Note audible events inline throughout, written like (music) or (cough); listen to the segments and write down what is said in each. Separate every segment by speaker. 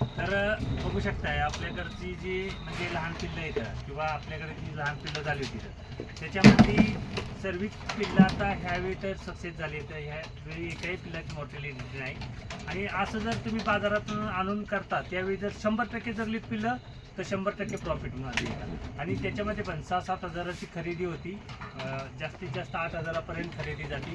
Speaker 1: तर बघू शकताय आपल्याकडची जी म्हणजे लहान पिल्लं येतं किंवा आपल्याकडे जी लहान पिल्लं झाली होती तर त्याच्यामध्ये सर्विस पिल्लं आता ह्यावेळी तर सक्सेस झाली तर ह्यावेळी एकाही पिल्लाची मॉर्टॅलिटी नाही. आणि असं जर तुम्ही बाजारातून आणून करता त्यावेळी जर शंभर टक्के जर लिट पिल्लं तर शंभर टक्के प्रॉफिटमध्ये येतात आणि त्याच्यामध्ये पण सहा सात हजाराची खरेदी होती. जास्तीत जास्त आठ हजारापर्यंत खरेदी जाते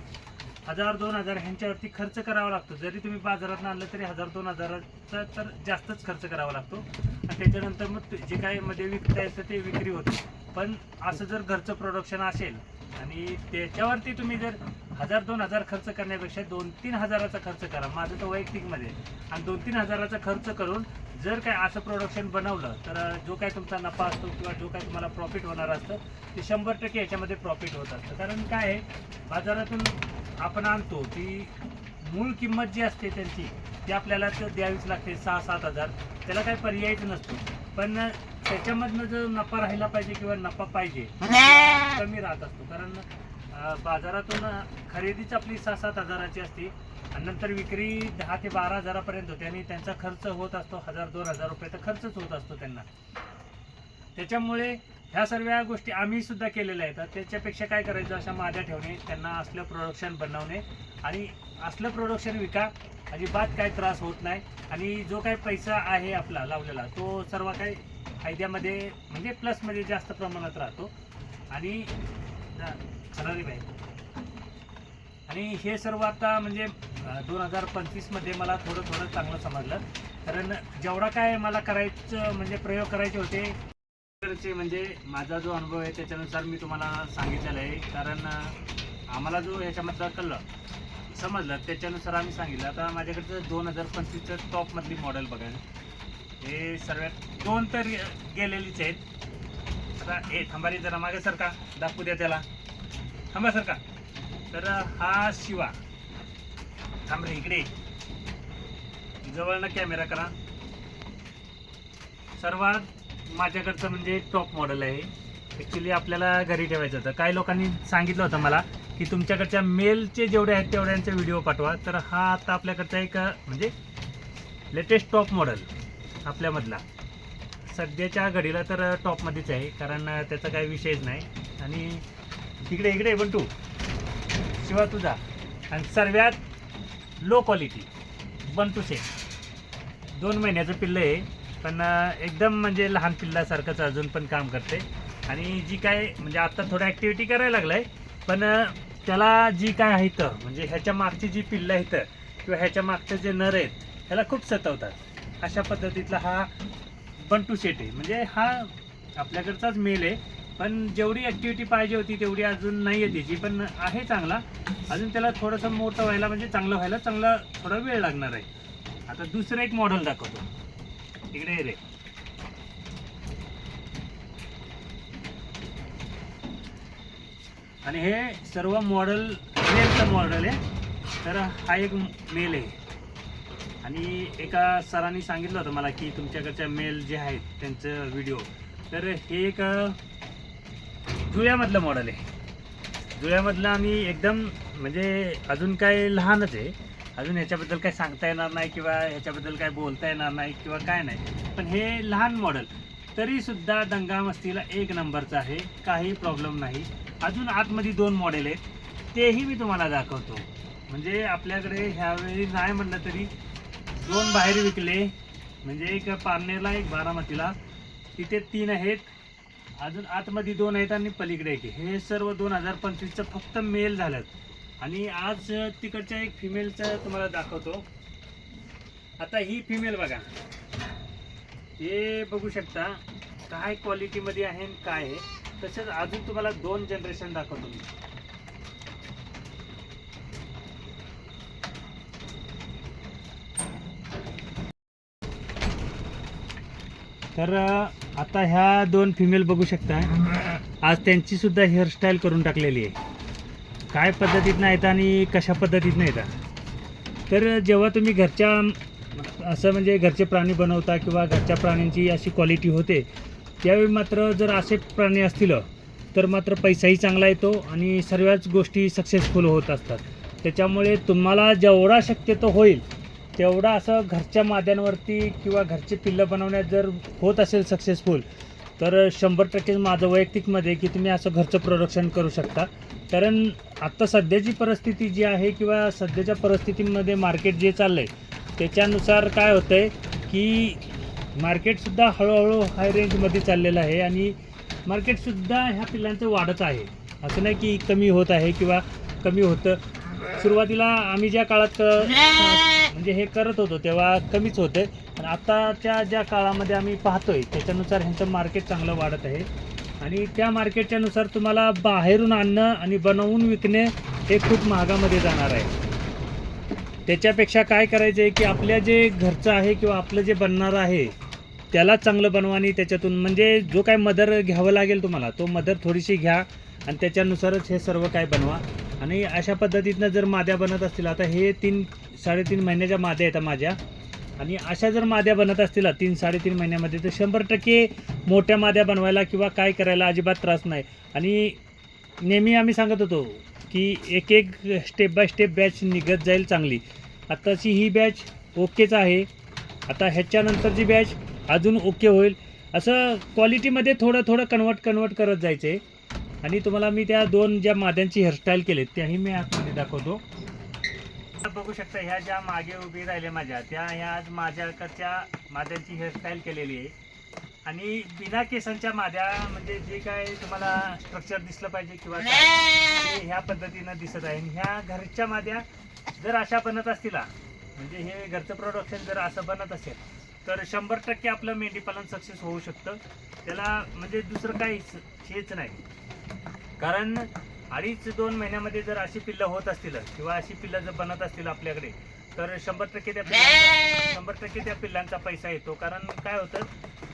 Speaker 1: हजार दोन हजार ह्यांच्यावरती खर्च करावा लागतो. जरी तुम्ही बाजारात आणलं तरी हजार दोन हजाराचा तर जास्तच खर्च करावा लागतो. आणि त्याच्यानंतर मग ते- जे काय मध्ये विकता येतं ते विक्री होते. पण असं जर घरचं प्रोडक्शन असेल आणि त्याच्यावरती तुम्ही जर हजार दोन हजार खर्च करण्यापेक्षा दोन तीन हजाराचा खर्च करा. माझं तर वैयक्तिकमध्ये आणि दोन तीन हजाराचा खर्च करून जर काय असं प्रोडक्शन बनवलं तर जो काय तुमचा नफा असतो किंवा जो काय तुम्हाला प्रॉफिट होणार असतं ते शंभर टक्के याच्यामध्ये प्रॉफिट होत असतं. कारण काय आहे? बाजारातून आपण आणतो ती मूळ किंमत जी असते त्यांची ती आपल्याला तर द्यावीच लागते सहा सात हजार. त्याला काही पर्यायच नसतो. पण त्याच्यामधनं जर नफा राहिला पाहिजे किंवा नफा पाहिजे (laughs) कमी राहत असतो. कारण अं, बाजारातून खरेदीच आपली सहा सात हजाराची असते. आणि नंतर विक्री दहा ते बारा हजारापर्यंत होते आणि त्यांचा खर्च होत असतो हजार दोन हजार रुपये तर खर्चच होत असतो त्यांना. त्याच्यामुळे ह्या सर्व गोष्टी आम्ही सुद्धा केलेल्या आहेत. त्याच्यापेक्षा काय करायचं? अशा माझ्या ठेवणे त्यांना असलं प्रोडक्शन बनवणे आणि असलं प्रोडक्शन विका. अजिबात काय त्रास होत नाही. आणि जो काही पैसा आहे आपला लावलेला तो सर्व काही फायद्यामध्ये म्हणजे प्लसमध्ये जास्त प्रमाणात राहतो. आणि खरारी बाई. आणि हे सर्व आता म्हणजे दोन हजार पंचवीसमध्ये मला थोडं थोडं चांगलं समजलं. कारण जेवढा काय मला करायचं म्हणजे प्रयोग करायचे होते म्हणजे माझा जो अनुभव आहे त्याच्यानुसार मी तुम्हाला सांगितलेलं आहे. कारण आम्हाला जो याच्यामधलं कळलं समजलं त्याच्यानुसार आम्ही सांगितलं. आता माझ्याकडचं दोन हजार पंचवीसचं टॉपमधली मॉडेल बघा हे सर्वात दोन तर गेलेलीच आहेत. आता ए थांबारी जरा मागे सरका दाखवू द्या त्याला. थांबा सरका. तर हा शिवा. थांब रे इकडे. जवळनं कॅमेरा करा. सर्वात माझ्याकडचं म्हणजे टॉप मॉडेल आहे. ॲक्च्युली आपल्याला घरी ठेवायचं होतं. काही लोकांनी सांगितलं होतं मला की तुमच्याकडच्या मेलचे जेवढे आहेत तेवढ्यांचे व्हिडिओ पाठवा. तर हा आता आपल्याकडचा एक म्हणजे लेटेस्ट टॉप मॉडेल आपल्यामधला. सध्याच्या घडीला तर टॉपमध्येच आहे कारण त्याचा काही विषयच नाही. आणि इकडे इकडे पण तू. शिवा तुझा. आणि सर्वात low quality one two set दोन महिन्याचं पिल्लं आहे पण एकदम म्हणजे लहान पिल्लासारखंच अजून पण काम करते. आणि जी काय म्हणजे आत्ता थोडं ॲक्टिव्हिटी करायला लागलं आहे पण त्याला जी काय आहे तर म्हणजे ह्याच्या मागची जी पिल्लं आहेत किंवा ह्याच्या मागचं जे नर आहेत ह्याला खूप सतवतात. अशा पद्धतीतला हा बंटू सेट आहे. म्हणजे हा आपल्याकडचाच मेल आहे. पण जेवढी ॲक्टिव्हिटी पाहिजे होती तेवढी अजून नाही आहे त्याची पण आहे चांगला. अजून त्याला थोडंसं मोठं व्हायला म्हणजे चांगलं व्हायला चांगला थोडा वेळ लागणार आहे. आता दुसरं एक मॉडेल दाखवतो. तिकडे रे. आणि हे सर्व मॉडेल मेलचं मॉडेल आहे. तर हा एक मेल आहे. आणि एका सरांनी सांगितलं होतं मला की तुमच्याकडच्या मेल जे आहेत त्यांचं व्हिडिओ तर हे एक जुळ्यामधलं मॉडेल आहे. जुळ्यामधलं आम्ही एकदम म्हणजे अजून काय लहानच आहे. अजून ह्याच्याबद्दल काही सांगता येणार नाही किंवा ह्याच्याबद्दल काय बोलता येणार नाही किंवा काय नाही. पण हे लहान मॉडेल तरीसुद्धा दंगा मस्तीला एक नंबरचं आहे. काही प्रॉब्लेम नाही. अजून आतमध्ये दोन मॉडेल आहेत. तेही मी तुम्हाला दाखवतो. म्हणजे आपल्याकडे ह्यावेळी नाही म्हणलं तरी दोन बाहेर विकले. म्हणजे एक पारनेरला एक बारामतीला. तिथे तीन आहेत. अजून आतमध्ये दोन आहेत आणि पलीकडे एक हे सर्व दोन हजार पंचवीसचं फक्त मेल झालं आणि आज तिकडच्या एक फिमेलचं तुम्हाला दाखवतो. आता ही फिमेल बघा. हे बघू शकता काय क्वालिटीमध्ये आहे आणि काय आहे. तसेच अजून तुम्हाला दोन जनरेशन दाखवतो मी. तर आता ह्या दोन फिमेल बघू शकता. आज त्यांची सुद्धा हेअरस्टाईल करून टाकलेली आहे. काय पद्धतीतनं येतं आणि कशा पद्धतीतनं येतात तर जेव्हा तुम्ही घरच्या असं म्हणजे घरचे प्राणी बनवता किंवा घरच्या प्राण्यांची अशी क्वालिटी होते त्यावेळी मात्र जर असे प्राणी असतील तर मात्र पैसाही चांगला येतो आणि सर्वच गोष्टी सक्सेसफुल होत असतात. त्याच्यामुळे तुम्हाला जेवढा शक्यतो होईल तेवढा असं घरच्या माद्यांवरती किंवा घरचे पिल्लं बनवण्यात जर होत असेल सक्सेसफुल तर शंभर टक्के माझं वैयक्तिकमध्ये की तुम्ही असं घरचं प्रोडक्शन करू शकता. कारण आत्ता सध्याची परिस्थिती जी आहे किंवा सध्याच्या परिस्थितीमध्ये मार्केट जे चाललं आहे त्याच्यानुसार काय होतं आहे की मार्केटसुद्धा हळूहळू हाय रेंजमध्ये चाललेलं आहे आणि मार्केटसुद्धा ह्या पिल्लांचं वाढत आहे. असं नाही की कमी होत आहे किंवा कमी होतं. सुरुवातीला आम्ही ज्या काळात म्हणजे हे करत होतो तेव्हा कमीच होते. पण आत्ताच्या ज्या काळामध्ये आम्ही पाहतोय त्याच्यानुसार ह्यांचं मार्केट चांगलं वाढत आहे. आणि त्या मार्केटच्यानुसार तुम्हाला बाहेरून आणणं आणि बनवून विकणे हे खूप महागामध्ये जाणार आहे. त्याच्यापेक्षा काय करायचं आहे की आपल्या जे घरचं आहे किंवा आपलं जे बनणार आहे त्याला चांगलं बनवा आणि त्याच्यातून म्हणजे जो काय मदर घ्यावं लागेल तुम्हाला तो मदर थोडीशी घ्या आणि त्याच्यानुसारच हे सर्व काय बनवा. आणि अशा पद्धतीतनं जर माद्या बनत असतील आता हे तीन साडेतीन महिन्याच्या माद्या आहेत माझ्या. आणि अशा जर माद्या बनत असतील तीन साडेतीन महिन्यामध्ये तर शंभर टक्के मोठ्या माद्या बनवायला किंवा काय करायला अजिबात त्रास नाही. आणि नेहमी आम्ही सांगत होतो की एक एक स्टेप बाय स्टेप बॅच निघत जाईल चांगली. आत्ताची ही बॅच ओकेच आहे. आता ह्याच्यानंतरची बॅच अजून ओके होईल. असं क्वालिटीमध्ये थोडं थोडं कन्वर्ट कन्वर्ट करत जायचं. आहे आणि तुम्हाला मी त्या दोन ज्या माद्यांची हेअरस्टाईल केली त्याही मी आतमध्ये दाखवतो. बघू शकता ह्या ज्या मागे उभी राहिल्या माझ्या त्या ह्या आज माझ्याकडच्या माद्यांची हेअरस्टाईल केलेली आहे. आणि बिना केसांच्या माद्या म्हणजे जे काय तुम्हाला स्ट्रक्चर दिसलं पाहिजे किंवा ह्या पद्धतीनं दिसत आहे. आणि ह्या घरच्या माद्या जर अशा बनत असतील म्हणजे हे घरचं प्रोडक्शन जर असं बनत असेल तर शंभर टक्के आपलं मेंढीपालन सक्सेस होऊ शकतं. त्याला म्हणजे दुसरं काहीच हेच नाही. कारण अडीच दोन महिन्यामध्ये जर अशी पिल्लं होत असतील किंवा अशी पिल्लं जर बनत असतील आपल्याकडे तर शंभर टक्के त्या पिल्लांचा शंभर टक्के त्या पिल्लांचा पैसा येतो. कारण काय होतं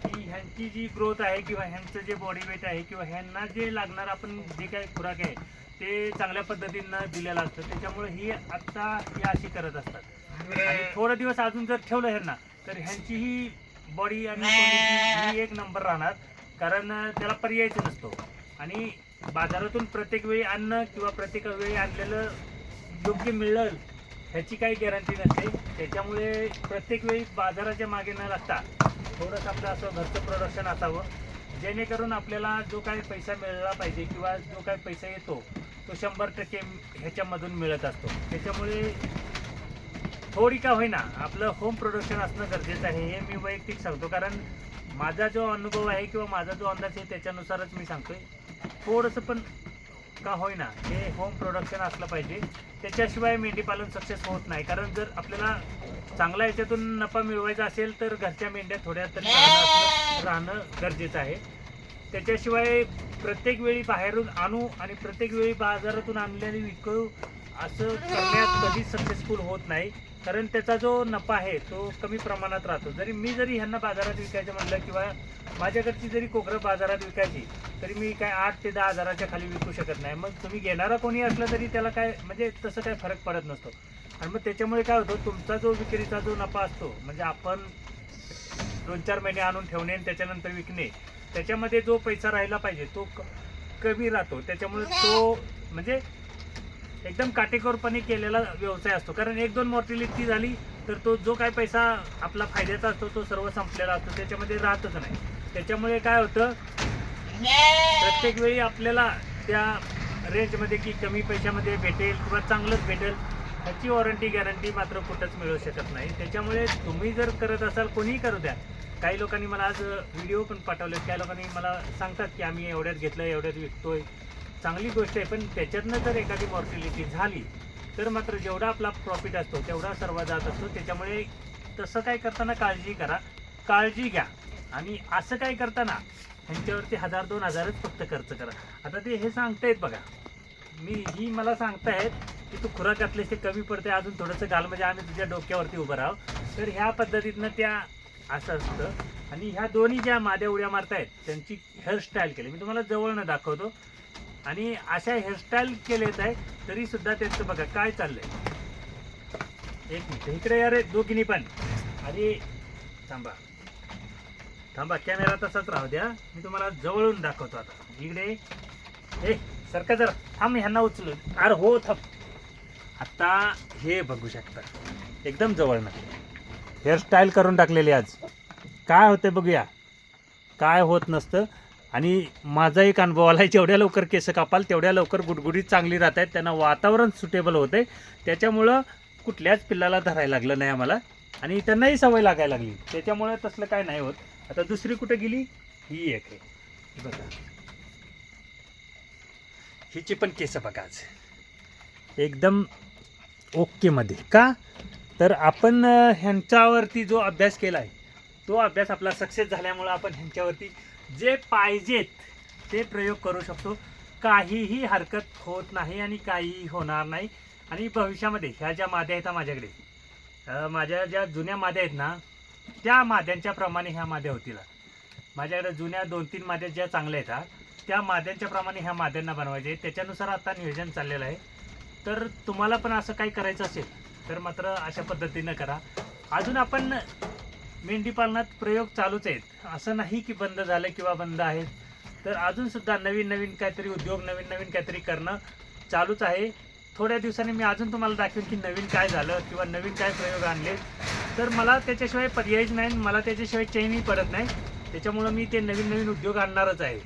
Speaker 1: की ह्यांची जी ग्रोथ आहे किंवा ह्यांचं जे बॉडी वेट आहे किंवा ह्यांना जे लागणार आपण जे काही खुराक आहे ते चांगल्या पद्धतीनं दिलेलं असतं. त्याच्यामुळे ही आत्ता ही अशी करत असतात. आणि थोडं दिवस अजून जर ठेवलं ह्यांना तर ह्यांची ही बॉडी आणि ही एक नंबर राहणार. कारण त्याला पर्यायच नसतो. आणि बाजारातून प्रत्येक वेळी आणणं किंवा प्रत्येक वेळी आणलेलं योग्य मिळेल ह्याची काही गॅरंटी नसते. त्याच्यामुळे प्रत्येक वेळी बाजाराच्या मागे न लागता थोडंसं आपलं असं घरचं प्रोडक्शन असावं. जेणेकरून आपल्याला जो काही पैसा मिळाला पाहिजे किंवा जो काही पैसा येतो तो शंभर टक्के ह्याच्यामधून मिळत असतो. त्याच्यामुळे थोडी का होईना आपलं होम प्रोडक्शन असणं गरजेचं आहे हे मी वैयक्तिक सांगतो. कारण माझा जो अनुभव आहे किंवा माझा जो अंदाज आहे त्याच्यानुसारच मी सांगतोय. थोडंसं पण का होईना हे होम प्रोडक्शन असलं पाहिजे. त्याच्याशिवाय मेंढीपालन सक्सेस होत नाही. कारण जर आपल्याला चांगला याच्यातून नफा मिळवायचा असेल तर घरच्या मेंढ्या थोड्या तरी राहणं गरजेचं आहे. त्याच्याशिवाय प्रत्येक वेळी बाहेरून आणू आणि प्रत्येक वेळी बाजारातून आणल्याने विकू असं करण्यात कधीच सक्सेसफुल होत नाही. कारण त्याचा जो नफा आहे तो कमी प्रमाणात राहतो. जरी मी जरी ह्यांना बाजारात विकायचं म्हणलं किंवा माझ्याकडची जरी कोकरं बाजारात विकायची तरी मी काय आठ ते दहा हजाराच्या खाली विकू शकत नाही. मग तुम्ही घेणारा कोणी असलं तरी त्याला काय म्हणजे तसं काय फरक पडत नसतो. आणि मग त्याच्यामुळे काय होतं तुमचा जो विक्रीचा जो नफा असतो म्हणजे आपण दोन चार महिने आणून ठेवणे आणि त्याच्यानंतर विकणे त्याच्यामध्ये जो पैसा राहिला पाहिजे तो क- कमी राहतो. त्याच्यामुळे तो म्हणजे एकदम काटेकोरपणे केलेला व्यवसाय असतो. कारण एक दोन मॉर्टिलिटी झाली तर तो जो काय पैसा आपला फायद्याचा असतो तो सर्व संपलेला असतो. त्याच्यामध्ये राहतच नाही. त्याच्यामुळे काय होतं प्रत्येक वेळी आपल्याला त्या रेंजमध्ये की कमी पैशामध्ये भेटेल किंवा चांगलंच भेटेल ह्याची वॉरंटी गॅरंटी मात्र कुठंच मिळू शकत नाही. त्याच्यामुळे तुम्ही जर करत असाल कोणीही करू द्या. काही लोकांनी मला आज व्हिडिओ पण पाठवले काही लोकांनी मला सांगतात की आम्ही एवढ्यात घेतलं एवढ्यात विकतोय. चांगली गोष्ट आहे पण त्याच्यातनं जर एखादी मॉर्टिलिटी झाली तर मात्र जेवढा आपला प्रॉफिट असतो तेवढा सर्व जात असतो. त्याच्यामुळे तसं काय करताना काळजी करा काळजी घ्या. आणि असं काय करताना ह्यांच्यावरती हजार दोन हजारच फक्त खर्च करा. आता ते हे सांगतायत बघा. मी ही मला सांगतायत की तू खुराक घातलीस ते कमी पडते अजून थोडंसं घाल म्हणजे आम्ही तुझ्या डोक्यावरती उभं राहावं. तर ह्या पद्धतीतनं त्या असं असतं. आणि ह्या दोन्ही ज्या माद्या उड्या मारतायत त्यांची हेअरस्टाईल केली. मी तुम्हाला जवळनं दाखवतो. आणि अशा हेअरस्टाईल केलेत आहे तरी सुद्धा त्यांचं बघा काय चाललंय. एक मिनिट इकडे यार रे दोघींनी पण. आणि थांबा. थांबा कॅमेरा तसाच राहू द्या. मी तुम्हाला जवळून दाखवतो आता. इकडे. ए सरका जरा थांब ह्यांना उचलू अरे हो थांब. आता हे बघू शकता. एकदम जवळ ना हेअरस्टाईल करून टाकलेली आज. काय होते बघूया. काय होत नसतं. आणि माझा एक अनुभव आला आहे जेवढ्या लवकर केस कापाल तेवढ्या लवकर गुडगुडीत चांगली राहत आहेत त्यांना वातावरण सुटेबल होतं आहे त्याच्यामुळं कुठल्याच पिल्लाला धरायला लागलं नाही आम्हाला. आणि त्यांनाही सवय लागायला लागली. त्याच्यामुळे तसलं काय नाही होत. आता दुसरी कुठे गेली? ही एक आहे. बघा. हिची पण केस बघा आज. एकदम ओकेमध्ये का? तर आपण ह्यांच्यावरती जो अभ्यास केला आहे तो अभ्यास आपला सक्सेस झाल्यामुळं आपण ह्यांच्यावरती जे पाहिजेत ते प्रयोग करू शकतो. काहीही हरकत होत नाही आणि काहीही होणार नाही. आणि भविष्यामध्ये ह्या ज्या माद्या आहेत माझ्याकडे माझ्या ज्या जुन्या माद्या आहेत ना त्या माद्यांच्या प्रमाणे ह्या माद्या होतील. माझ्याकडे जुन्या दोन तीन माद्या ज्या चांगल्या आहेत त्या माद्यांच्या प्रमाणे ह्या माद्यांना बनवायचे. त्याच्यानुसार आता नियोजन चाललेलं आहे. तर तुम्हाला पण असं काही करायचं असेल तर मात्र अशा पद्धतीनं करा. अजून आपण मेंढी पालनात प्रयोग चालूच आहेत. असं नाही की बंद झालं किंवा बंद आहेत तर अजून सुद्धा नवीन नवीन काहीतरी उद्योग नवीन नवीन काहीतरी करणं चालूच आहे. थोड्या दिवसांनी मी अजून तुम्हाला दाखवेन की नवीन काय झालं किंवा नवीन काय प्रयोग आणले. तर मला त्याच्याशिवाय पर्यायच नाही मला त्याच्याशिवाय चैनही पडत नाही. त्याच्यामुळं मी ते नवीन नवीन उद्योग आणणारच आहे.